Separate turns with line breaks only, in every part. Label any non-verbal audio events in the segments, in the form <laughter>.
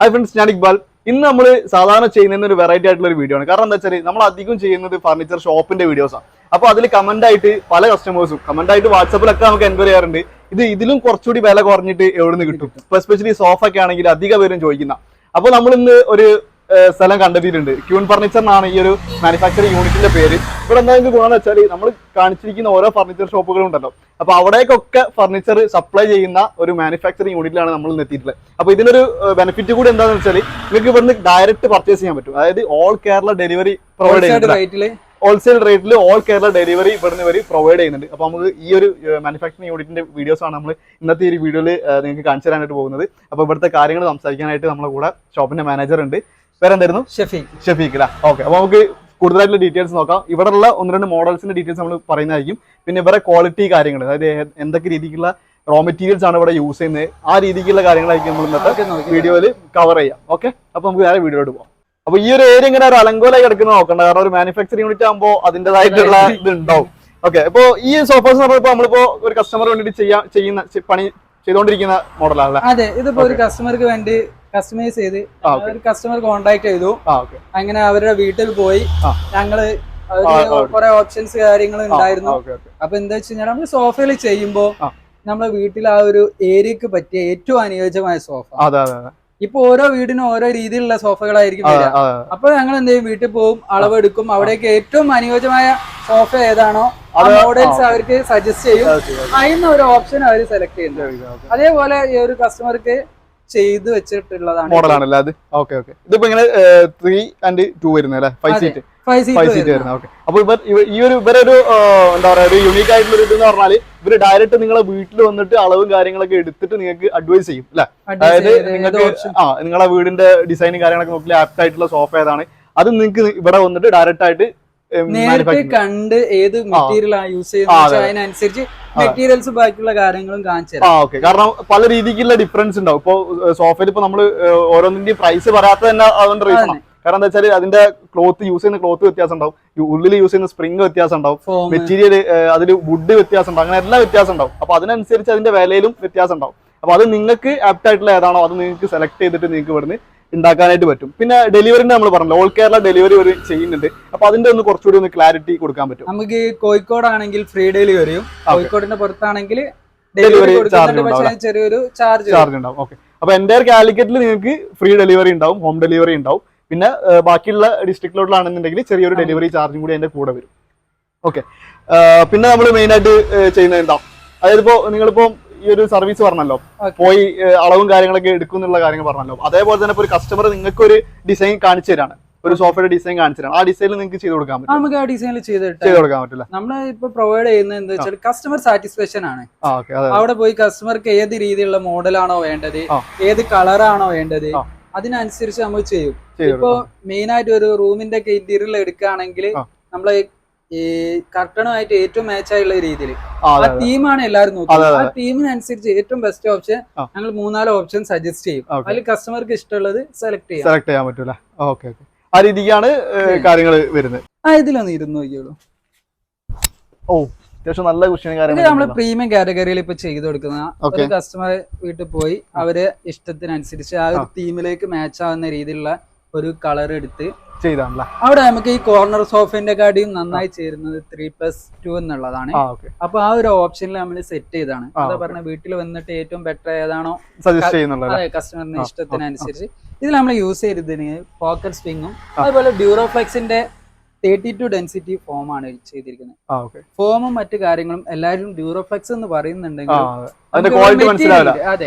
Hi friends ഞാൻ ഇക്ബാൽ. ഇന്ന് നമ്മൾ സാധാരണ ചെയ്യുന്ന ഒരു വെറൈറ്റി ആയിട്ടുള്ള ഒരു വീഡിയോ ആണ്. കാരണം എന്താ വെച്ചാൽ നമ്മൾ അധികം ചെയ്യുന്നത് ഫർണിച്ചർ ഷോപ്പിന്റെ വീഡിയോസ് ആണ് അപ്പോൾ അതിൽ കമന്റ് ആയിട്ട് പല കസ്റ്റമേഴ്സും കമന്റ് ആയിട്ട് വാട്സപ്പിലൊക്കെ നമുക്ക് എൻക്വയറി ചെയ്യാറുണ്ട്. ഇത് ഇതിലും കുറച്ചുകൂടി വില കുറഞ്ഞിട്ട് എവിടെ നിന്ന് കിട്ടും. സ്പെഷ്യലി എസ്പെഷ്യലി സോഫ ഒക്കെ ആണെങ്കിൽ അധിക പേരും ചോദിക്കുന്ന. അപ്പോൾ നമ്മൾ ഇന്ന് ഒരു സ്ഥലം കണ്ടെത്തിയിട്ടുണ്ട്. ക്യൂൺ ഫർണിച്ചർ എന്നാണ് ഈ ഒരു മാനുഫാക്ചറിംഗ് യൂണിറ്റിന്റെ പേര്. ഇവിടെ എന്താ നിങ്ങൾക്ക് ഗുണമെന്ന് വെച്ചാൽ നമ്മൾ കാണിച്ചിരിക്കുന്ന ഓരോ ഫർണിച്ചർ ഷോപ്പുകളും ഉണ്ടല്ലോ. അപ്പൊ അവിടേക്കൊക്കെ ഫർണിച്ചർ സപ്ലൈ ചെയ്യുന്ന ഒരു മാനുഫാക്ചറിംഗ് യൂണിറ്റിലാണ് നമ്മൾ എത്തിയിട്ടുള്ളത്. അപ്പൊ ഇതിനൊരു ബെനിഫിറ്റ് കൂടി എന്താണെന്ന് വെച്ചാൽ നിങ്ങൾക്ക് ഇവിടുന്ന് ഡയറക്റ്റ് പർച്ചേസ് ചെയ്യാൻ പറ്റും. അതായത് ഓൾ കേരള ഡെലിവറി പ്രൊവൈഡ് ചെയ്യുന്നുണ്ട്. ഹോൾസെയിൽ റേറ്റിൽ ഓൾ കേരള ഡെലിവറി ഇവിടുന്ന് വരെ പ്രൊവൈഡ് ചെയ്യുന്നുണ്ട്. അപ്പോൾ നമുക്ക് ഈ ഒരു മാനുഫാക്ചറിംഗ് യൂണിറ്റിന്റെ വീഡിയോസ് ആണ് നമ്മൾ ഇന്നത്തെ ഈ വീഡിയോയിൽ നിങ്ങൾക്ക് കാണിച്ചു തരാനായിട്ട് പോകുന്നത്. അപ്പോൾ ഇവിടുത്തെ കാര്യങ്ങൾ സംസാരിക്കാനായിട്ട് നമ്മളെ കൂടെ ഷോപ്പിന്റെ മാനേജർ ഉണ്ട്. പേരെന്തായിരുന്നു?
ഷെഫീഖ്.
ഷെഫീഖ് അല്ല ഓക്കെ അപ്പൊ നമുക്ക് കൂടുതലായിട്ടുള്ള ഡീറ്റെയിൽസ് നോക്കാം. ഇവിടെ ഉള്ള ഒന്ന് രണ്ട് മോഡൽസിന്റെ ഡീറ്റെയിൽസ് നമ്മൾ പറയുന്നതായിരിക്കും. പിന്നെ ഇവരെ ക്വാളിറ്റി കാര്യങ്ങൾ അതായത് എന്തൊക്കെ രീതിക്കുള്ള റോ മെറ്റീരിയൽസ് ആണ് ഇവിടെ യൂസ് ചെയ്യുന്നത് ആ രീതിക്കുള്ള കാര്യങ്ങളായിരിക്കും നമ്മൾ ഇന്നത്തെ വീഡിയോയിൽ കവർ ചെയ്യാം. ഓക്കെ അപ്പൊ നമുക്ക് നേരെ വീഡിയോയിലോട്ട് പോകാം അപ്പൊ ഈ ഒരു ഏരിയ ഇങ്ങനെ ഒരു അലങ്കോലായി കിടക്കുന്ന നോക്കണ്ട കാരണം ഒരു മാനുഫാക്ചറിംഗ് യൂണിറ്റ് ആകുമ്പോൾ അതിന്റെതായിട്ടുള്ള ഇത് ഉണ്ടാവും. ഓക്കെ അപ്പൊ ഈ സോഫാസ് പറഞ്ഞപ്പോ നമ്മളിപ്പോ ഒരു കസ്റ്റമർ വേണ്ടിട്ട് ചെയ്യാൻ ചെയ്യുന്ന പണി ചെയ്തുകൊണ്ടിരിക്കുന്ന മോഡലാണ്
അതെ ഇതിപ്പോ ഒരു കസ്റ്റമർക്ക് വേണ്ടി കസ്റ്റമൈസ് ചെയ്ത് ഒരു കസ്റ്റമർ കോണ്ടാക്ട് ചെയ്തു. അങ്ങനെ അവരുടെ വീട്ടിൽ പോയി.
ഞങ്ങൾ
കുറെ ഓപ്ഷൻസ് കാര്യങ്ങൾ ഉണ്ടായിരുന്നു. അപ്പൊ എന്താ വെച്ച് കഴിഞ്ഞാൽ നമ്മൾ സോഫയിൽ ചെയ്യുമ്പോ. നമ്മളെ വീട്ടിൽ ആ ഒരു ഏരിയക്ക് പറ്റിയ ഏറ്റവും അനുയോജ്യമായ സോഫ ഇപ്പൊ ഓരോ വീടിനും ഓരോ രീതിയിലുള്ള സോഫകളായിരിക്കും അപ്പൊ ഞങ്ങൾ എന്ത് ചെയ്യും? വീട്ടിൽ പോകും അളവെടുക്കും. അവിടേക്ക് ഏറ്റവും അനുയോജ്യമായ സോഫ ഏതാണോ ആ മോഡൽസ് അവർക്ക് സജസ്റ്റ് ചെയ്യും. അതിന്ന് ഒരു ഓപ്ഷൻ അവർ സെലക്ട് ചെയ്യുന്നുണ്ട്. അതേപോലെ ഈ ഒരു കസ്റ്റമർക്ക് ചെയ്തു വെച്ചിട്ടുള്ളതാണ്
മോഡലാണല്ലേ അത്? ഓക്കെ ഓക്കെ ഇതിപ്പോ ഇങ്ങനെ ത്രീ ആൻഡ് ടു വരുന്നത് അല്ലേ? ഫൈവ്. സീറ്റ്
ഫൈവ്
സീറ്റ് വരുന്നത് ഓക്കെ അപ്പൊ ഇവർ ഈ ഒരു ഇവരൊരു എന്താ പറയാ ഒരു യുണീക്ക് ആയിട്ടുള്ള ഒരു എന്ന് പറഞ്ഞാൽ ഇവർ ഡയറക്റ്റ് നിങ്ങളെ വീട്ടിൽ വന്നിട്ട് അളവും കാര്യങ്ങളൊക്കെ എടുത്തിട്ട് നിങ്ങൾക്ക് അഡ്വൈസ് ചെയ്യും അല്ലെ? അതായത് നിങ്ങൾക്ക് ആ നിങ്ങളെ വീടിന്റെ ഡിസൈനും കാര്യങ്ങളൊക്കെ നോക്കി ആപ്റ്റ് ആയിട്ടുള്ള സോഫ ഏതാണ്. അത് നിങ്ങൾക്ക് ഇവിടെ വന്നിട്ട് ഡയറക്റ്റ് ആയിട്ട്
നേരിട്ട് കണ്ട് ഏത് മെറ്റീരിയൽ ആണ് യൂസ് ചെയ്യുന്നത്
അതെ.
അതിനനുസരിച്ച് മെറ്റീരിയൽസ് ബാക്കിയുള്ള കാര്യങ്ങളും കാണിച്ചു
ആ ഓക്കെ കാരണം പല രീതിക്കുള്ള ഡിഫറൻസ് ഉണ്ടാവും. ഇപ്പൊ സോഫയിൽ ഇപ്പൊ നമ്മൾ ഓരോന്നിന്റെയും പ്രൈസ് പറയാത്ത തന്നെ അതുകൊണ്ട് റീസൺ കാരണം എന്താ വെച്ചാൽ അതിന്റെ ക്ലോത്ത് യൂസ് ചെയ്യുന്ന ക്ലോത്ത് വ്യത്യാസം ഉണ്ടാവും. ഉള്ളിൽ യൂസ് ചെയ്യുന്ന സ്പ്രിംഗ് വ്യത്യാസം ഉണ്ടാവും. മെറ്റീരിയൽ അതിൽ വുഡ് വ്യത്യാസം ഉണ്ടാവും. അങ്ങനെ എല്ലാം വ്യത്യാസം ഉണ്ടാവും. അപ്പൊ അതിനനുസരിച്ച് അതിന്റെ വിലയിലും വ്യത്യാസം ഉണ്ടാവും. അപ്പൊ അത് നിങ്ങൾക്ക് ആപ്റ്റ് ആയിട്ടുള്ള ഏതാണോ അത് നിങ്ങൾക്ക് സെലക്ട് ചെയ്തിട്ട് നിങ്ങൾക്ക് ഇവിടുന്ന് ഉണ്ടാക്കാനായിട്ട് പറ്റും. പിന്നെ ഡെലിവറിന്റെ നമ്മൾ പറഞ്ഞല്ലോ ഓൾ കേരള ഡെലിവറി ഒരു ചെയ്യുന്നുണ്ട് അപ്പൊ അതിന്റെ ഒന്ന് കുറച്ചുകൂടി ഒന്ന് ക്ലാരിറ്റി കൊടുക്കാൻ പറ്റും.
നമുക്ക് കോഴിക്കോട് ആണെങ്കിൽ ഫ്രീ ഡെലിവറിയും. കോഴിക്കോടിന്റെ പുറത്താണെങ്കിൽ ഡെലിവറി അതിന് ചെറിയൊരു ചാർജ്
ചാർജ് ഉണ്ടാവും. ഓക്കെ അപ്പൊ എന്റെ കാലിക്കറ്റിൽ നിങ്ങൾക്ക് ഫ്രീ ഡെലിവറി ഉണ്ടാവും ഹോം ഡെലിവറി ഉണ്ടാവും. പിന്നെ ബാക്കിയുള്ള ഡിസ്ട്രിക്റ്റിലോട്ടാണെന്നുണ്ടെങ്കിൽ ചെറിയൊരു ഡെലിവറി ചാർജും കൂടി അതിന്റെ കൂടെ വരും. ഓക്കെ പിന്നെ നമ്മൾ മെയിൻ ആയിട്ട് ചെയ്യുന്നത് എന്താ? അതായത് ഇപ്പോ നിങ്ങളിപ്പോ ഈ ഒരു സർവീസ് പറഞ്ഞല്ലോ പോയി അളവും കാര്യങ്ങളൊക്കെ എടുക്കും എന്നുള്ള കാര്യങ്ങൾ പറഞ്ഞല്ലോ. അതേപോലെ തന്നെ ഒരു കസ്റ്റമർ നിങ്ങൾക്ക് ഒരു ഡിസൈൻ കാണിച്ചു തരാണ്. ഒരു സോഫ്റ്റ്വെയർ ഡിസൈൻ കാണിച്ചു ആ ഡിസൈനിൽ നിങ്ങൾക്ക് ചെയ്ത് കൊടുക്കാൻ പറ്റും
നമുക്ക് ആ ഡിസൈനിൽ
ചെയ്ത് കൊടുക്കാൻ പറ്റില്ല.
നമ്മൾ ഇപ്പൊ പ്രൊവൈഡ് ചെയ്യുന്നത് എന്താ വെച്ചാൽ കസ്റ്റമർ സാറ്റിസ്ഫാക്ഷൻ ആണ്. അവിടെ പോയി കസ്റ്റമർക്ക് ഏത് രീതിയിലുള്ള മോഡലാണോ വേണ്ടത്. ഏത് കളറാണോ വേണ്ടത് അതിനനുസരിച്ച് നമ്മൾ ചെയ്യും. ഇപ്പോ മെയിൻ ആയിട്ട് ഒരു റൂമിന്റെ ഒക്കെ ഇന്റീരിയർ എടുക്കുകയാണെങ്കിൽ നമ്മളെ ഈ കർട്ടണുമായിട്ട് ഏറ്റവും മാച്ചായുള്ള രീതിയിൽ
ആ,
ടീമാണ്
എല്ലാരും അതെ.
തീമാണ് എല്ലാവരും നോക്കുന്നത്. ആ തീമിനനുസരിച്ച് ഏറ്റവും ബെസ്റ്റ് ഓപ്ഷൻ. ഞങ്ങൾ മൂന്നാൽ ഓപ്ഷൻ സജസ്റ്റ് ചെയ്യും. അതിൽ കസ്റ്റമർക്ക് ഇഷ്ടമുള്ളത് സെലക്ട് ചെയ്യാം.
സെലക്ട് ചെയ്യാൻ പറ്റൂല ഓക്കെ ഓക്കെ ആ രീതിക്കാണ് കാര്യങ്ങൾ വരുന്നത്.
ആ ഇതിലൊന്ന് ഇരുന്ന് നോക്കിയോളൂ.
ഓ അത്യാവശ്യം നല്ല കുഷ്യനും
നമ്മൾ പ്രീമിയം കാറ്റഗറിയിൽ ഇപ്പൊ ചെയ്ത് കൊടുക്കുന്ന. ഒരു കസ്റ്റമർ വീട്ടിൽ പോയി അവർ ഇഷ്ടത്തിനനുസരിച്ച് ആ ഒരു തീമിലേക്ക് മാച്ച് ആവുന്ന രീതിയിലുള്ള ഒരു കളർ എടുത്ത്
ചെയ്താണല്ലേ?
അവിടെ നമുക്ക് ഈ കോർണർ സോഫിന്റെ കാടിയും നന്നായി ചേരുന്നത് ത്രീ പ്ലസ് ടു എന്നുള്ളതാണ്. അപ്പൊ ആ ഒരു ഓപ്ഷനിൽ നമ്മൾ സെറ്റ് ചെയ്താണ് അതാ പറഞ്ഞ വീട്ടിൽ വന്നിട്ട് ഏറ്റവും ബെറ്റർ ഏതാണോ അതെ കസ്റ്റമറിന്റെ ഇഷ്ടത്തിനനുസരിച്ച്. ഇതിൽ നമ്മൾ യൂസ് ചെയ്തതിന് പോക്കറ്റ് സ്പ്രിങ്ങും അതുപോലെ ഡ്യൂറോഫ്ലെക്സിന്റെ തേർട്ടി ടു ഡെൻസിറ്റി ഫോം ആണ് ചെയ്തിരിക്കുന്നത്. ഫോമും മറ്റു കാര്യങ്ങളും എല്ലാവരും ഡ്യൂറോഫ്ലെക്സ് എന്ന് പറയുന്നുണ്ടെങ്കിൽ
അതെ.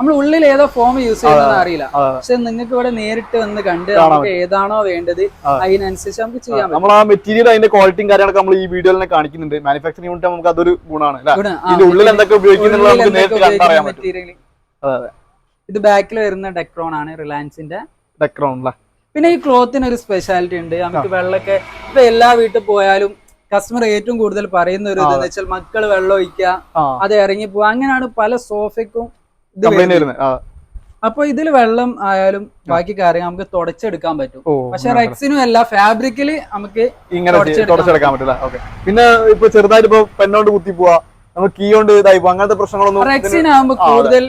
നമ്മൾ ഉള്ളിൽ ഏതോ ഫോം യൂസ് ചെയ്യുന്നത് അറിയില്ല. പക്ഷെ നിങ്ങൾക്ക് ഇവിടെ നേരിട്ട് വന്ന് കണ്ട് നമുക്ക് ഏതാണോ വേണ്ടത് അതിനനുസരിച്ച് നമുക്ക് ചെയ്യാൻ പറ്റും
നമ്മൾ ആ മെറ്റീരിയൽ അതിന്റെ ക്വാളിറ്റിയും കാര്യങ്ങളൊക്കെ നമ്മൾ ഈ വീഡിയോയിൽ കാണിക്കുന്നുണ്ട്. മാനുഫാക്ചറിംഗ് യൂണിറ്റ് നമുക്ക് അതൊരു ഗുണമാണ് ഇതിന്റെ ഉള്ളിൽ എന്തൊക്കെ ഉപയോഗിക്കുന്നുള്ള നമുക്ക് നേരിട്ട് കണ്ടറിയാൻ
ഉപയോഗിക്കുന്ന
അതെ, അതെ.
ഇത് ബാക്കിൽ വരുന്ന ഡെക്രോൺ ആണ് റിലയൻസിന്റെ
ഡെക്രോൺ അല്ലേ
പിന്നെ ഈ ക്ലോത്തിന് ഒരു സ്പെഷ്യാലിറ്റി ഉണ്ട്. നമുക്ക് വെള്ളമൊക്കെ ഇപ്പൊ എല്ലാ വീട്ടിൽ പോയാലും കസ്റ്റമർ ഏറ്റവും കൂടുതൽ പറയുന്ന ഒരു ഇതെന്ന് വെച്ചാൽ മക്കൾ വെള്ളം ഒഴിക്കുക അത് ഇറങ്ങി പോവുക. അങ്ങനെയാണ് പല സോഫയ്ക്കും
കംപ്ലൈന്റ്
വരുന്നത്. അപ്പൊ ഇതിൽ വെള്ളം ആയാലും ബാക്കി കാര്യങ്ങൾ നമുക്ക് തുടച്ചെടുക്കാൻ പറ്റും. പക്ഷെ റെക്സിനും അല്ല ഫാബ്രിക്കിൽ നമുക്ക്
ഇങ്ങനെ
തുടച്ചെടുക്കാൻ
പറ്റില്ല. പിന്നെ ഇപ്പൊ ചെറുതായിട്ട് ഇപ്പൊ പെണ്ണോണ്ട് കുത്തി പോവാ. നമ്മൾ കീ കൊണ്ട് ഇതായി അങ്ങനത്തെ പ്രശ്നങ്ങളൊന്നും
റെക്സിനാകുമ്പോ കൂടുതൽ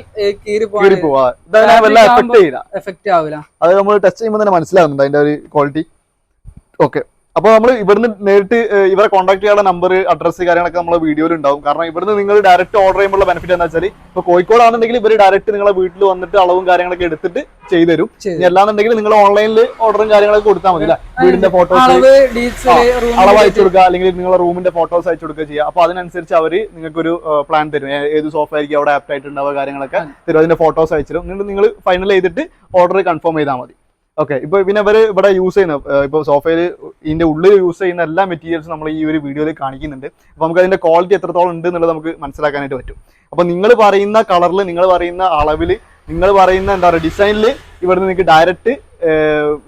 കീറി
പോവാ. എഫക്ട്
ആവില്ല
അത് നമ്മൾ ടെസ്റ്റ് ചെയ്യുമ്പോൾ തന്നെ മനസ്സിലാകുന്നുണ്ട് അതിന്റെ ഒരു ക്വാളിറ്റി ഓക്കെ. അപ്പൊ നമ്മൾ ഇവിടുന്ന് നേരിട്ട് ഇവരെ കോൺടാക്ട് ചെയ്യാനുള്ള നമ്പർ അഡ്രസ്സ് കാര്യങ്ങളൊക്കെ നമ്മൾ വീഡിയോയിൽ ഉണ്ടാവും. കാരണം ഇവിടുന്ന് നിങ്ങൾ ഡയറക്റ്റ് ഓർഡർ ചെയ്യുമ്പോൾ ബെനിഫിറ്റ് എന്താ വെച്ചാൽ ഇപ്പൊ കോഴിക്കോടാണെന്നുണ്ടെങ്കിൽ ഇവർ ഡയറക്റ്റ് നിങ്ങളെ വീട്ടിൽ വന്നിട്ട് അളവും കാര്യങ്ങളൊക്കെ എടുത്തിട്ട് ചെയ്തു തരും ഇനി അല്ലാന്നുണ്ടെങ്കിൽ നിങ്ങൾ ഓൺലൈനിൽ ഓർഡറും കാര്യങ്ങളൊക്കെ കൊടുത്താൽ മതി? വീടിന്റെ ഫോട്ടോസ്
അളവ്
അയച്ചു കൊടുക്കുക അല്ലെങ്കിൽ നിങ്ങളെ റൂമിന്റെ ഫോട്ടോസ് അയച്ചു കൊടുക്കുക ചെയ്യുക. അപ്പൊ അതിനനുസരിച്ച് അവർ നിങ്ങൾക്ക് ഒരു പ്ലാൻ തരും. ഏത് സോഫ ആയിരിക്കും അവിടെ ആപ്റ്റ് ആയിട്ടുണ്ടാവുക കാര്യങ്ങളൊക്കെ തരും. അതിന്റെ ഫോട്ടോസ് അയച്ചു തരും. നിങ്ങൾ ഫൈനൽ ചെയ്തിട്ട് ഓർഡർ കൺഫേം ചെയ്താൽ മതി. ഓക്കെ ഇപ്പൊ പിന്നെ ഇവർ ഇവിടെ യൂസ് ചെയ്യുന്ന ഇപ്പൊ സോഫയിൽ ഇതിന്റെ ഉള്ളിൽ യൂസ് ചെയ്യുന്ന എല്ലാ മെറ്റീരിയൽസും നമ്മൾ ഈ ഒരു വീഡിയോയിൽ കാണിക്കുന്നുണ്ട്. അപ്പൊ നമുക്ക് അതിന്റെ ക്വാളിറ്റി എത്രത്തോളം ഉണ്ട് എന്നുള്ളത് നമുക്ക് മനസ്സിലാക്കാനായിട്ട് പറ്റും. അപ്പൊ നിങ്ങൾ പറയുന്ന കളറിൽ നിങ്ങൾ പറയുന്ന അളവിൽ നിങ്ങൾ പറയുന്ന എന്താ പറയുക ഡിസൈനിൽ ഇവിടുന്ന് നിങ്ങൾക്ക് ഡയറക്റ്റ്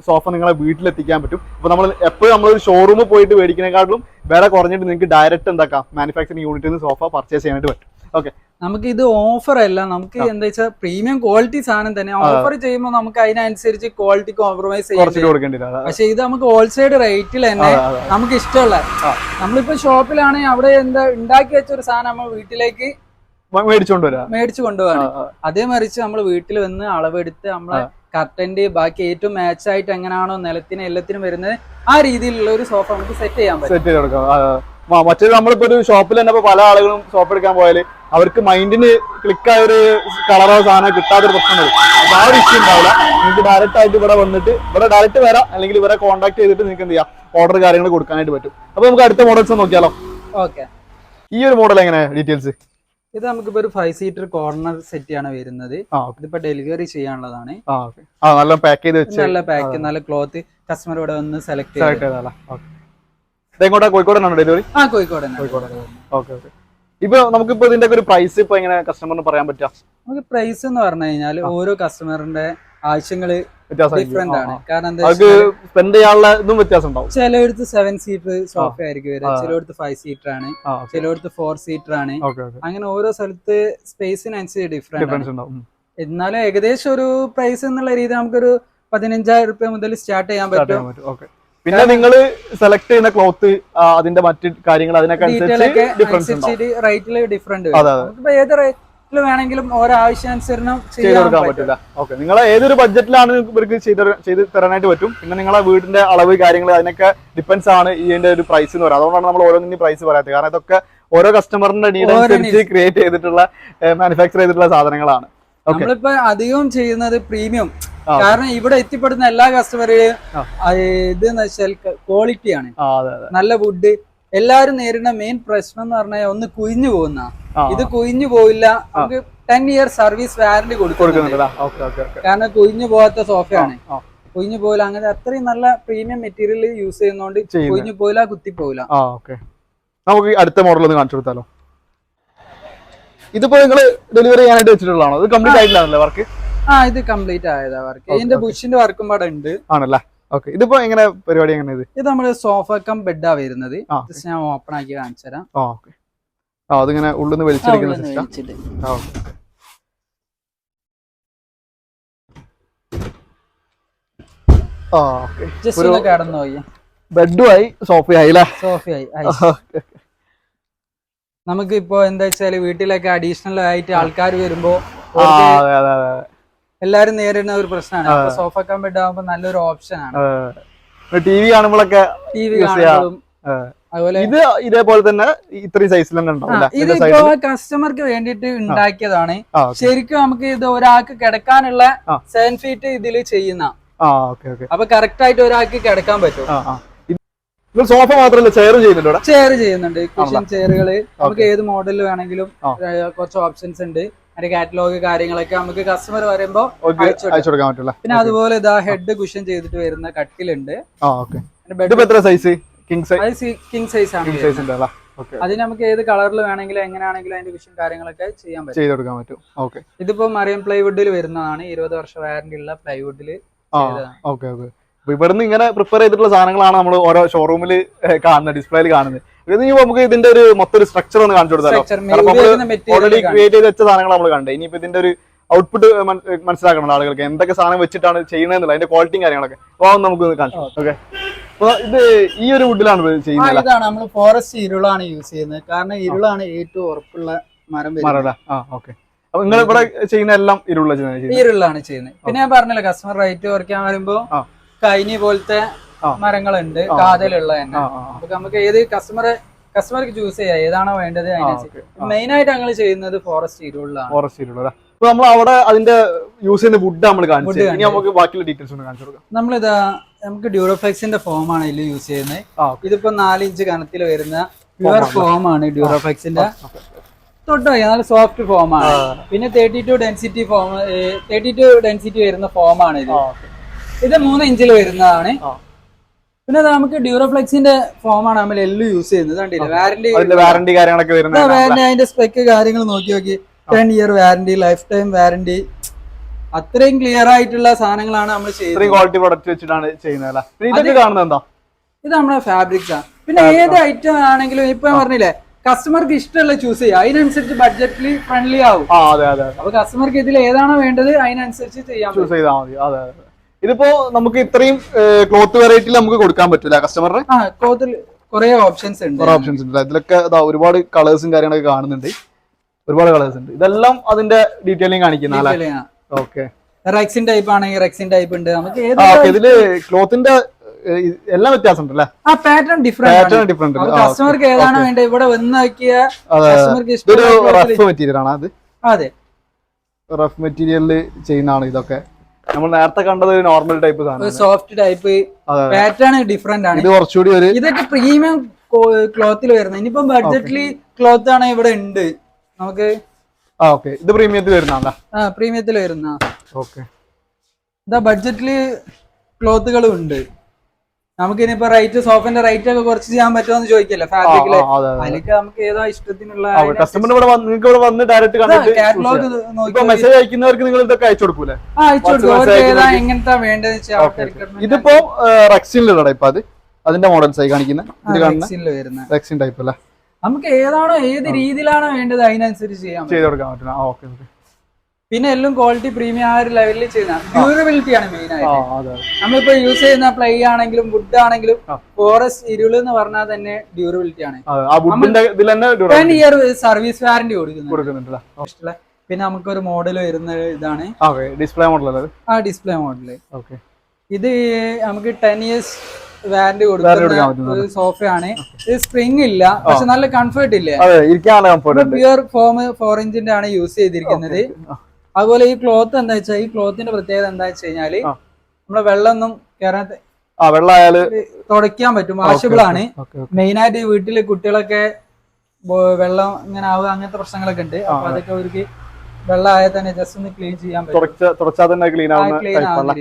സോഫ നിങ്ങളെ വീട്ടിലെത്തിക്കാൻ പറ്റും. അപ്പൊ നമ്മൾ എപ്പോഴും നമ്മളൊരു ഷോറൂമിൽ പോയിട്ട് മേടിക്കുന്നതിനെക്കാട്ടിലും വില കുറഞ്ഞിട്ട് നിങ്ങൾക്ക് ഡയറക്റ്റ് എന്താക്കാം മാനുഫാക്ചറിങ് യൂണിറ്റിൽ നിന്ന് സോഫ പർച്ചേസ് ചെയ്യാനായിട്ട് പറ്റും. ഓക്കെ
നമുക്ക് ഇത് ഓഫർ അല്ല. നമുക്ക് എന്താ വെച്ചാൽ പ്രീമിയം ക്വാളിറ്റി സാധനം തന്നെ. ഓഫർ ചെയ്യുമ്പോൾ നമുക്ക് അതിനനുസരിച്ച് ക്വാളിറ്റി കോംപ്രമൈസ്
അതാ-
പക്ഷെ ഇത് നമുക്ക് ഹോൾസെയിൽ റേറ്റിൽ തന്നെ. നമുക്ക് ഇഷ്ടമുള്ള. നമ്മളിപ്പോ ഷോപ്പിലാണെങ്കിൽ അവിടെ എന്താ ഉണ്ടാക്കി വെച്ച ഒരു സാധനം നമ്മൾ വീട്ടിലേക്ക് മേടിച്ചു കൊണ്ടുപോകാണ് അതേ മറിച്ച് നമ്മൾ വീട്ടിൽ വന്ന് അളവെടുത്ത് നമ്മളെ കർട്ടന്റെ ബാക്കി ഏറ്റവും മാച്ച് ആയിട്ട് എങ്ങനെയാണോ നിലത്തിന് എല്ലാത്തിനും വരുന്നത് ആ രീതിയിലുള്ള ഒരു സോഫ നമുക്ക് സെറ്റ് ചെയ്യാൻ പറ്റും.
സെറ്റ് ചെയ്ത് കൊടുക്കാം. മറ്റേ. നമ്മളിപ്പോ ഒരു ഷോപ്പിൽ തന്നെ പല ആളുകളും ഷോപ്പ് എടുക്കാൻ പോയാൽ അവർക്ക് മൈൻഡിന് ക്ലിക്കായ ഒരു കളറോ സാധനം കിട്ടാത്തൊരു പ്രശ്നം വരും. അപ്പൊ ആ ഒരു ഇഷ്യൂ ഉണ്ടാവില്ല. നിങ്ങൾക്ക് ഡയറക്റ്റ് ആയിട്ട് ഇവിടെ വന്നിട്ട് ഇവിടെ ഡയറക്റ്റ് വരാം. അല്ലെങ്കിൽ ഇവരെ കോൺടാക്ട് ചെയ്തിട്ട് നിങ്ങൾക്ക് എന്ത് ചെയ്യാം? ഓർഡർ കാര്യങ്ങൾ കൊടുക്കാനായിട്ട് പറ്റും. അപ്പൊ നമുക്ക് അടുത്ത മോഡൽസ് നോക്കിയാലോ?
ഓക്കെ
ഈ ഒരു മോഡൽ എങ്ങനെ ഡീറ്റെയിൽസ്
ഇത് നമുക്കിപ്പോ ഒരു ഫൈവ് സീറ്റർ കോർണർ സെറ്റ് ആണ് വരുന്നത്. ഇതിപ്പോ ഡെലിവറി ചെയ്യാനുള്ളതാണ്.
നല്ല പാക്ക് ചെയ്ത് വെച്ച്.
നല്ല പാക്ക് നല്ല ക്ലോത്ത് കസ്റ്റമർ ഇവിടെ വന്ന് സെലക്ട്
സെലക്ട് കോഴിക്കോട് ഡെലിവറി
ആ കോഴിക്കോട്
കോഴിക്കോട് ഓക്കെ ഓക്കെ ഇപ്പൊ നമുക്കിപ്പോ ഇതിന്റെ ഒരു പ്രൈസ് ഇപ്പൊ എങ്ങനെ കസ്റ്റമറിന് പറയാൻ പറ്റുക
നമുക്ക് പ്രൈസ് എന്ന് പറഞ്ഞു കഴിഞ്ഞാൽ ഓരോ കസ്റ്റമറിന്റെ
ആവശ്യങ്ങൾ
ഡിഫറെന്റ് ആണ്. കാരണം
സ്പെൻഡ് ചെയ്യാനുള്ള ഇതും വ്യത്യാസം ഉണ്ടാവും.
ചിലയിടത്ത് സെവൻ സീറ്റർ സോഫ ആയിരിക്കും വരിക ചിലയിടത്ത് ഫൈവ് സീറ്റർ ആണ്
ചിലടുത്ത്
ചിലയിടത്ത് ഫോർ സീറ്റർ ആണ്. അങ്ങനെ ഓരോ സ്ഥലത്ത് സ്പേസിനനുസരിച്ച്
ഡിഫറൻസ് ഉണ്ടാവും.
എന്നാലും ഏകദേശം ഒരു പ്രൈസ് എന്നുള്ള രീതി നമുക്കൊരു പതിനഞ്ചായിരം റുപ്യ മുതൽ സ്റ്റാർട്ട് ചെയ്യാൻ പറ്റും.
പിന്നെ നിങ്ങൾ സെലക്ട് ചെയ്യുന്ന ക്ലോത്ത് അതിന്റെ മറ്റു കാര്യങ്ങൾ അതിനൊക്കെ
ഡീറ്റെയിൽ ഒക്കെ
അനുസരിച്ച് ഡിഫറൻസ്
റേറ്റിൽ ഡിഫറെന്റ് ഏത് റേറ്റിൽ വേണമെങ്കിലും ഓരോ ആവശ്യാനുസരണം
പറ്റില്ല. ഓക്കെ നിങ്ങൾ ഏതൊരു ബഡ്ജറ്റിലാണ് ഇവർക്ക് ചെയ്ത് തര- ചെയ്ത് തരാനായിട്ട് പറ്റും? പിന്നെ നിങ്ങളെ വീടിന്റെ അളവ് കാര്യങ്ങൾ അതിനൊക്കെ ഡിപ്പെൻസ് ആണ് ഇതിന്റെ ഒരു പ്രൈസ് എന്ന് പറയുന്നത്. അതുകൊണ്ടാണ് നമ്മൾ ഓരോന്നിനും പ്രൈസ് പറയാത്തത്. കാരണം ഇതൊക്കെ ഓരോ കസ്റ്റമറിന്റെ നീഡ് അനുസരിച്ച് ക്രിയേറ്റ് ചെയ്തിട്ടുള്ള മാനുഫാക്ചർ ചെയ്തിട്ടുള്ള സാധനങ്ങളാണ്.
നമ്മളിപ്പോ അധികവും ചെയ്യുന്നത് പ്രീമിയം. കാരണം ഇവിടെ എത്തിപ്പെടുന്ന എല്ലാ കസ്റ്റമറുടെയും
ആ.
ഇത് വെച്ചാൽ ക്വാളിറ്റിയാണ് നല്ല വുഡ് എല്ലാരും നേരിടുന്ന മെയിൻ പ്രശ്നം എന്ന് പറഞ്ഞാൽ ഒന്ന് കുഴിഞ്ഞു പോകുന്ന ഇത് കുഴിഞ്ഞു പോയില്ല നമുക്ക് ടെൻ ഇയർ സർവീസ് വാറന്റി കൊടുക്കുന്നുണ്ട്. കാരണം കുഴിഞ്ഞു പോകാത്ത സോഫയാണ് കുഴിഞ്ഞു പോയില്ല അങ്ങനെ അത്രയും നല്ല പ്രീമിയം മെറ്റീരിയൽ യൂസ്
ചെയ്യുന്നോണ്ട്.
കുഴിഞ്ഞു പോയില്ല കുത്തി പോയില്ല
നമുക്ക് അടുത്ത മോഡൽ ഒന്ന് കാണിച്ചു കൊടുത്താലോ. ഇതിപ്പോ നിങ്ങൾ ഡെലിവറി ചെയ്യാനായിട്ട് വെച്ചിട്ടുള്ളതാണോ? ഇത് കംപ്ലീറ്റ് ആയിട്ടില്ല വർക്ക്
ആ ഇത് കംപ്ലീറ്റ് ആയതാ വർക്ക് ഇതിന്റെ ബുഷിന്റെ വർക്കും പാടെ ഉണ്ട്.
ആണല്ലേ? ഓക്കെ ഇതിപ്പോ എങ്ങനെ പരിപാടി എങ്ങനെ ഇത്?
ഇത് നമ്മൾ സോഫ കം ബെഡാ വരുന്നത്. ഞാൻ ഓപ്പൺ ആക്കി കാണിച്ചു തരാം.
ആ ഓക്കെ ആ അതിങ്ങനെ ഉള്ളിൽ നിന്ന് വലിച്ചെടുക്കുന്ന സിസ്റ്റം. ഓക്കെ ബെഡുമായി സോഫയായി
സോഫയായി. നമുക്ക് ഇപ്പോ എന്താ വെച്ചാൽ വീട്ടിലൊക്കെ അഡീഷണൽ ആയിട്ട് ആൾക്കാർ വരുമ്പോ എല്ലാരും നേരിടുന്ന ഒരു പ്രശ്നമാണ്. സോഫ കം ബെഡ് ആകുമ്പോ നല്ലൊരു ഓപ്ഷൻ ആണ്.
ടി വി കാണുമ്പോഴൊക്കെ
ടി വി കാണുമ്പോഴും അതുപോലെ
ഇത് ഇതേപോലെ തന്നെ ഇത്രയും സൈസിൽ
ഇത് ഇപ്പോ കസ്റ്റമർക്ക് വേണ്ടിട്ട് ഉണ്ടാക്കിയതാണ്. ശരിക്കും നമുക്ക് ഇത് ഒരാൾക്ക് കിടക്കാനുള്ള. സെവൻ ഫീറ്റ് ഇതിൽ ചെയ്യുന്ന. അപ്പൊ കറക്റ്റ് ആയിട്ട് ഒരാൾക്ക് കിടക്കാൻ പറ്റും.
സോഫ മാത്രമല്ല ചെയർ ചെയ്യുന്നുണ്ട്
ചെയർ ചെയ്യുന്നുണ്ട്. കുഷൻ ചെയറുകൾ നമുക്ക് ഏത് മോഡൽ വേണമെങ്കിലും കുറച്ച് ഓപ്ഷൻസ് ഉണ്ട്. അതിന്റെ കാറ്റലോഗ് കാര്യങ്ങളൊക്കെ നമുക്ക് കസ്റ്റമർ വരുമ്പോ അയച്ചു
കൊടുക്കാൻ പറ്റില്ല.
പിന്നെ അതുപോലെ ഇതാ ഹെഡ് കുഷൻ ചെയ്തിട്ട് വരുന്ന കട്ടിലുണ്ട്.
സൈസ് കിങ് സൈസ്
ആണ് അതിന് നമുക്ക് ഏത് കളറിൽ വേണമെങ്കിലും എങ്ങനെയാണെങ്കിലും അതിന്റെ കുഷൻ കാര്യങ്ങളൊക്കെ ചെയ്യാൻ പറ്റും.
ചെയ്ത് കൊടുക്കാൻ പറ്റും. ഓക്കെ
ഇതിപ്പോ മറിയം പ്ലൈവുഡിൽ വരുന്നതാണ്. ഇരുപത് വർഷം വാറന്റി ഉള്ള പ്ലൈവുഡിൽ.
ഓക്കെ ഓക്കെ ഇവിടുന്ന് ഇങ്ങനെ പ്രിപ്പയർ ചെയ്തിട്ടുള്ള സാധനങ്ങളാണ് നമ്മൾ ഓരോ ഷോറൂമിൽ കാണുന്നത് ഡിസ്പ്ലേയിൽ കാണുന്നത്. ഇത് ഇനി നമുക്ക് ഇതിന്റെ ഒരു മൊത്തം ഒരു സ്ട്രക്ചർ ഒന്ന് കാണിച്ചു കൊടുത്താലോ? ഓൾറെഡി ക്രിയേറ്റ് ചെയ്ത് വെച്ച സാധനങ്ങൾ നമ്മൾ കണ്ടത് ഇനിയിപ്പോ ഇതിന്റെ ഒരു ഔട്ട്പുട്ട് മനസ്സിലാക്കണം ആളുകൾക്ക് എന്തൊക്കെ സാധനം വെച്ചിട്ടാണ് ചെയ്യുന്നതെന്നുള്ള അതിന്റെ ക്വാളിറ്റിയും കാര്യങ്ങളൊക്കെ. അപ്പൊ അതൊന്ന് നമുക്ക് കാണിച്ചു ഓക്കെ അപ്പൊ ഇത് ഈ ഒരു വുഡിലാണ് ചെയ്യുന്നത്
ഇതാണ്. നമ്മൾ ഫോറസ്റ്റ് ഇരുളാണ് യൂസ് ചെയ്യുന്നത്. കാരണം ഇരുളാണ് ഏറ്റവും ഉറപ്പുള്ള മരം
ആ ഓക്കെ അപ്പൊ നിങ്ങൾ ഇവിടെ ചെയ്യുന്ന എല്ലാം ഇരുള്ള ചെയ്യുന്നത്.
ഇരുളാണ് ചെയ്യുന്നത്. പിന്നെ ഞാൻ പറഞ്ഞില്ല കസ്റ്റമർ റേറ്റ് കുറയ്ക്കാൻ വരുമ്പോ. കൈനി പോലത്തെ. മരങ്ങളുണ്ട്. കാതലുള്ള തന്നെ. അപ്പൊ നമുക്ക് ഏത് കസ്റ്റമർ കസ്റ്റമർക്ക് ചൂസ് ചെയ്യാം ഏതാണോ വേണ്ടത്. മെയിൻ ആയിട്ട് ഞങ്ങൾ ചെയ്യുന്നത് ഫോറസ്റ്റ് ഇരുളിലാണ്.
ഫോറസ്റ്റ് അപ്പൊ നമ്മൾ അവിടെ അതിന്റെ യൂസ് ചെയ്യുന്ന വുഡ് നമ്മൾ കാണിച്ചു ഇനി നമുക്ക് ബാക്കിയുള്ള ഡീറ്റെയിൽസ് ഒന്ന് കാണിച്ചു കൊടുക്കാം.
നമ്മളിതാ നമുക്ക് ഡ്യൂറോഫ്ലെക്സിന്റെ ഫോം ആണ് ഇതിൽ യൂസ് ചെയ്യുന്നത് ഇതിപ്പോ നാല് ഇഞ്ച് കനത്തിൽ വരുന്ന പ്യുവർ ഫോം ആണ് ഡ്യൂറോഫ്ലെക്സിന്റെ തൊട്ടോ നല്ല സോഫ്റ്റ് ഫോം ആണ്. പിന്നെ thirty two density foam thirty two density വരുന്ന ഫോം ആണ് ഇത്. ഇത് മൂന്ന് ഇഞ്ചിൽ വരുന്നതാണ്. പിന്നെ നമുക്ക് ഡ്യൂറോഫ്ലെക്സിന്റെ ഫോം ആണ് നമ്മൾ എല്ലാം യൂസ് ചെയ്യുന്നത്. കണ്ടില്ല? വാറന്റി
കാര്യങ്ങളൊക്കെ വരുന്നത്
വാറന്റി അതിന്റെ സ്പെക്ക് കാര്യങ്ങൾ നോക്കി നോക്കി ten year warranty life time warranty അത്രയും ക്ലിയർ ആയിട്ടുള്ള സാധനങ്ങളാണ് നമ്മൾ ചെയ്യുന്നത്
ക്വാളിറ്റി പ്രൊഡക്റ്റ് വെച്ചിട്ടാണ് ചെയ്യുന്നത് ഇതൊക്കെ കാണുന്നത് എന്താ?
ഇത് നമ്മുടെ ഫാബ്രിക്സ് ആണ് പിന്നെ ഏത് ഐറ്റം ആണെങ്കിലും ഇപ്പൊ പറഞ്ഞില്ലേ കസ്റ്റമർക്ക് ഇഷ്ടമുള്ള ചൂസ് ചെയ്യുക. അതിനനുസരിച്ച് ബഡ്ജറ്റിൽ ഫ്രണ്ട്ലി ആവും. അപ്പൊ കസ്റ്റമർക്ക് ഇതിൽ ഏതാണോ വേണ്ടത് അതിനനുസരിച്ച് ചെയ്യാൻ പറ്റും.
ചൂസ് ചെയ്താൽ മതി. അതെ അതെ. ഇതിപ്പോ നമുക്ക് ഇത്രയും ക്ലോത്ത് വെറൈറ്റിയിൽ നമുക്ക് കൊടുക്കാൻ പറ്റില്ല കസ്റ്റമറിന്
ആ കോത്തിൽ കുറെ ഓപ്ഷൻസ് ഉണ്ട്.
കുറെ ഓപ്ഷൻസ് ഉണ്ട് ഇതിലൊക്കെ ഇതാ ഒരുപാട് കളേഴ്സും കാര്യങ്ങളൊക്കെ കാണുന്നുണ്ട്. ഒരുപാട് കളേഴ്സ് ഉണ്ട്. ഇതെല്ലാം അതിന്റെ ഡീറ്റെയിലിംഗ് കാണിക്കുന്ന ഓക്കെ
റെക്സിൻ ടൈപ്പ് ആണെങ്കിൽ റെക്സിൻ ടൈപ്പ് ഉണ്ട്. നമുക്ക്
ഇതിൽ ക്ലോത്തിന്റെ എല്ലാം വ്യത്യാസം ഉണ്ട് അല്ലേ
ആ പാറ്റേൺ ഡിഫറെന്റ്
പാറ്റേൺ ഡിഫറെന്റ്
കസ്റ്റമർക്ക് ഏതാണ് വേണ്ടത്? ഇവിടെ വന്ന് നോക്കിയ കസ്റ്റമർക്ക്
ഇതൊരു റഫ് മെറ്റീരിയൽ ആണ് അത്?
അതെ.
റഫ് മെറ്റീരിയലിൽ ചെയ്യുന്നതാണ് ഇതൊക്കെ. നമ്മൾ നേരത്തെ കണ്ടത് ഒരു നോർമൽ ടൈപ്പ് സാധനം
സോഫ്റ്റ് ടൈപ്പ് പാറ്റേൺ ഡിഫറെന്റ് ആണ്.
ഇത് കുറച്ചുകൂടി ഒരു
ഇതൊക്കെ പ്രീമിയം ക്ലോത്തിൽ വരുന്നത്. ഇനിയിപ്പം ബഡ്ജറ്റിൽ ക്ലോത്ത് ആണ് ഇവിടെ ഉണ്ട്. നമുക്ക്
ആ ഓക്കെ ഇത് പ്രീമിയത്തിൽ വരുന്നതാണല്ലേ
ആ പ്രീമിയത്തിൽ വരുന്ന
ഓക്കെ
ഇതാ ബഡ്ജറ്റിൽ ക്ലോത്തുകളും ഉണ്ട്. നമുക്ക് ഇനിയിപ്പോ റൈറ്റ് സോഫന്റെ റൈറ്റ് ഒക്കെ കുറച്ച് ചെയ്യാൻ പറ്റുമോ എന്ന് ചോദിക്കല്ലേ ഫാബ്രിക്കിൽ നമുക്ക് ഏതാ ഇഷ്ടത്തിനുള്ള
കസ്റ്റമർ ഇവിടെ നിങ്ങൾക്ക് ഇവിടെ വന്ന് ഡയറക്റ്റ്
കാറ്റലോഗ് നോക്കി
മെസ്സേജ് അയക്കുന്നവർക്ക് നിങ്ങൾ ഇതൊക്കെ അയച്ചു കൊടുക്കൂലേ?
അയച്ചു കൊടുക്കും. ഏതാ എങ്ങനത്തെ വേണ്ടത്
ഇതിപ്പോ റെക്സിനുള്ള ഇപ്പൊ അത്. അതിന്റെ മോഡൽസ് ആയി കാണിക്കുന്നത് റെക്സിൻ ടൈപ്പ് അല്ലേ?
നമുക്ക് ഏതാണോ ഏത് രീതിയിലാണോ വേണ്ടത് അതിനനുസരിച്ച് ചെയ്യാം
ചെയ്ത് കൊടുക്കാൻ പറ്റുന്ന. ഓക്കെ ഓക്കെ
പിന്നെ എല്ലാം ക്വാളിറ്റി പ്രീമിയം ആ ഒരു ലെവലിൽ ചെയ്യുന്ന ഡ്യൂറബിലിറ്റി ആണ് മെയിൻ ആയിട്ട്. നമ്മളിപ്പോ യൂസ് ചെയ്യുന്ന പ്ലൈ ആണെങ്കിലും വുഡ് ആണെങ്കിലും ഫോറസ്റ്റ് ഇരുൾ എന്ന് പറഞ്ഞാൽ തന്നെ ഡ്യൂറബിലിറ്റി ആണ്. ടെൻ ഇയർ സർവീസ് വാറന്റി കൊടുക്കുന്നുണ്ട്. പിന്നെ നമുക്ക് നമുക്കൊരു മോഡൽ വരുന്ന ഇതാണ്.
ഡിസ്പ്ലേ മോഡൽ
ആ ഡിസ്പ്ലേ മോഡൽ
ഓക്കെ
ഇത് നമുക്ക് ടെൻ ഇയേഴ്സ് വാറന്റി കൊടുക്കുന്ന. ഒരു സോഫയാണ് ഇത് സ്പ്രിംഗ് ഇല്ല പക്ഷെ നല്ല കംഫർട്ട് ഇല്ല? പ്യുവർ ഫോം ഫോർ ഇഞ്ചിന്റെ ആണ് യൂസ് ചെയ്തിരിക്കുന്നത്. അതുപോലെ ഈ ക്ലോത്ത് എന്താ വെച്ചാൽ ഈ ക്ലോത്തിന്റെ പ്രത്യേകത എന്താ വെച്ച് കഴിഞ്ഞാൽ
ആ.
നമ്മളെ വെള്ളമൊന്നും കയറാൻ
വെള്ളമായാൽ
തുടയ്ക്കാൻ പറ്റും വാഷബിൾ ആണ്. മെയിൻ ആയിട്ട് ഈ വീട്ടിൽ കുട്ടികളൊക്കെ വെള്ളം ഇങ്ങനെ ആവുക അങ്ങനത്തെ പ്രശ്നങ്ങളൊക്കെ ഉണ്ട്. അപ്പൊ അതൊക്കെ അവർക്ക് വെള്ളം ആയാൽ തന്നെ ജസ്റ്റ് ഒന്ന് ക്ലീൻ ചെയ്യാൻ പറ്റും.
ക്ലീൻ ആവുന്ന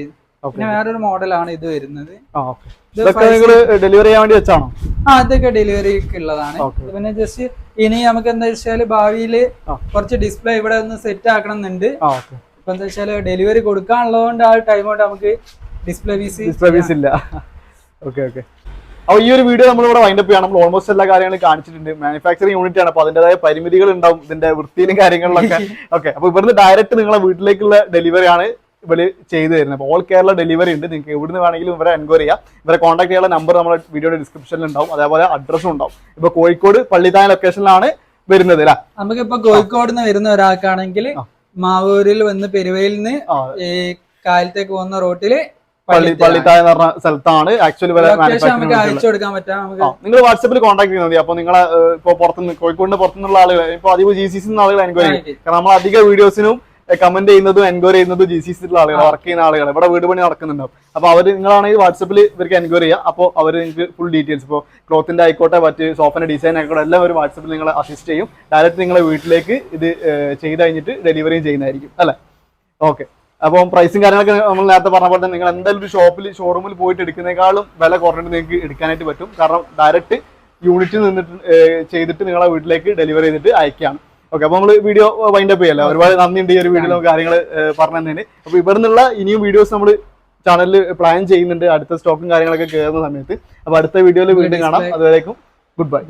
പിന്നെ വേറൊരു മോഡലാണ് ഇത് വരുന്നത്.
ഇതൊക്കെ ഡെലിവറി ചെയ്യാൻ വേണ്ടി വെച്ചാണോ?
ആ അതൊക്കെ ഡെലിവറിക്ക് ഉള്ളതാണ്. പിന്നെ ജസ്റ്റ് ഇനി നമുക്ക് എന്താ വെച്ചാൽ ഭാവിയിൽ കുറച്ച് ഡിസ്പ്ലേ ഇവിടെ ഒന്ന് സെറ്റ് ആക്കണം എന്നുണ്ട് ഇപ്പൊ എന്താ വെച്ചാൽ ഡെലിവറി കൊടുക്കാനുള്ളതുകൊണ്ട് ആ ടൈം കൊണ്ട് നമുക്ക് ഡിസ്പ്ലേ പീസ്
ഡിസ്പ്ലേ പീസ് ഇല്ല. ഓക്കെ ഓക്കെ അപ്പൊ ഈ ഒരു വീഡിയോ നമ്മൾ ഇവിടെ വൈൻഡപ്പ് ചെയ്യണം. നമ്മൾ ഓൾമോസ്റ്റ് എല്ലാ കാര്യങ്ങളും കാണിച്ചിട്ടുണ്ട്. മാനുഫാക്ചറിംഗ് യൂണിറ്റ് ആണ്. അപ്പൊ അതിന്റേതായ പരിമിതികൾ ഉണ്ടാവും ഇതിന്റെ വൃത്തിയിലും കാര്യങ്ങളിലൊക്കെ. <laughs> ഓക്കെ അപ്പൊ ഇവിടുന്ന് ഡയറക്റ്റ് നിങ്ങളെ വീട്ടിലേക്കുള്ള ഡെലിവറി ആണ്. ഇവർ ചെയ്തു തരുന്നത്. അപ്പോൾ ഓൾ കേരള ഡെലിവറി ഉണ്ട്. നിങ്ങൾക്ക് എവിടുന്ന് വേണമെങ്കിലും ഇവരെ എൻക്വയറി ചെയ്യാം. ഇവരെ കോൺടാക്ട് ചെയ്യാനുള്ള നമ്പർ നമ്മുടെ വീഡിയോയുടെ ഡിസ്ക്രിപ്ഷനിൽ ഉണ്ടാവും. അതേപോലെ അഡ്രസ്സും ഉണ്ടാവും. ഇപ്പൊ കോഴിക്കോട് പള്ളിത്താന ലൊക്കേഷനിലാണ് വരുന്നത് അല്ലേ?
നമുക്കിപ്പോ കോഴിക്കോട് നിന്ന് വരുന്ന ഒരാൾക്കാണെങ്കിൽ മാവൂരിൽ വന്ന് പെരുവയിൽ നിന്ന് കാലത്തേക്ക് പോകുന്ന റോട്ടിൽ
പള്ളി പള്ളിത്തായ എന്ന് പറഞ്ഞ സ്ഥലത്താണ് ആക്ച്വലി
വരെ
നിങ്ങൾ വാട്സപ്പിൽ കോൺടാക്ട് ചെയ്താൽ മതി. അപ്പൊ നിങ്ങളെ ഇപ്പൊ പുറത്തുനിന്ന് കോഴിക്കോടിന്റെ പുറത്തുനിന്നുള്ള ആളുകൾ ഇപ്പൊ അധികം ജി സി സി ആളുകൾ എൻക്വയറി കാരണം നമ്മൾ അധിക വീഡിയോസിനും കമന്റ് ചെയ്യുന്നതും എൻക്വയറി ചെയ്യുന്നതും ജി സി സിയിലുള്ള ആളുകൾ വർക്ക് ചെയ്യുന്ന ആളുകൾ ഇവിടെ വീട് പണി നടക്കുന്നുണ്ടാവും അപ്പൊ അവർ നിങ്ങളാണെങ്കിൽ വാട്സപ്പിൽ ഇവർക്ക് എൻക്വയറി ചെയ്യുക. അപ്പോൾ അവർ നിങ്ങൾക്ക് ഫുൾ ഡീറ്റെയിൽസ് ഇപ്പോൾ ക്ലോത്തിന്റെ ആയിക്കോട്ടെ മറ്റ് സോഫിന്റെ ഡിസൈൻ ആയിക്കോട്ടെ എല്ലാം ഒരു വാട്സപ്പിൽ നിങ്ങളെ അസിസ്റ്റ് ചെയ്യും. ഡയറക്റ്റ് നിങ്ങളെ വീട്ടിലേക്ക് ഇത് ചെയ്ത് കഴിഞ്ഞിട്ട് ഡെലിവറിയും ചെയ്യുന്നതായിരിക്കും. അല്ലേ? ഓക്കെ അപ്പം പ്രൈസും കാര്യങ്ങളൊക്കെ നമ്മൾ നേരത്തെ പറഞ്ഞ പോലെ തന്നെ നിങ്ങൾ എന്തായാലും ഒരു ഷോപ്പിൽ ഷോറൂമിൽ പോയിട്ട് എടുക്കുന്നേക്കാളും വില കുറഞ്ഞിട്ട് നിങ്ങൾക്ക് എടുക്കാനായിട്ട് പറ്റും. കാരണം ഡയറക്റ്റ് യൂണിറ്റിൽ നിന്നിട്ട് ചെയ്തിട്ട് നിങ്ങളെ വീട്ടിലേക്ക് ഡെലിവറി ചെയ്തിട്ട് അയക്കുകയാണ്. ഓക്കെ അപ്പൊ നമ്മൾ വീഡിയോ വൈൻഡ് അപ്പ് ചെയ്യല്ലോ? ഒരുപാട് നന്ദിയുണ്ട് ഈ ഒരു വീഡിയോ കാര്യങ്ങൾ പറഞ്ഞു തന്നതിന് അപ്പൊ ഇവിടെ നിന്നുള്ള ഇനിയും വീഡിയോസ് നമ്മൾ ചാനലിൽ പ്ലാൻ ചെയ്യുന്നുണ്ട്. അടുത്ത സ്റ്റോക്കും കാര്യങ്ങളൊക്കെ കയറുന്ന സമയത്ത്. അപ്പൊ അടുത്ത വീഡിയോയിൽ വീണ്ടും കാണാം. അതുവരേക്കും ഗുഡ് ബൈ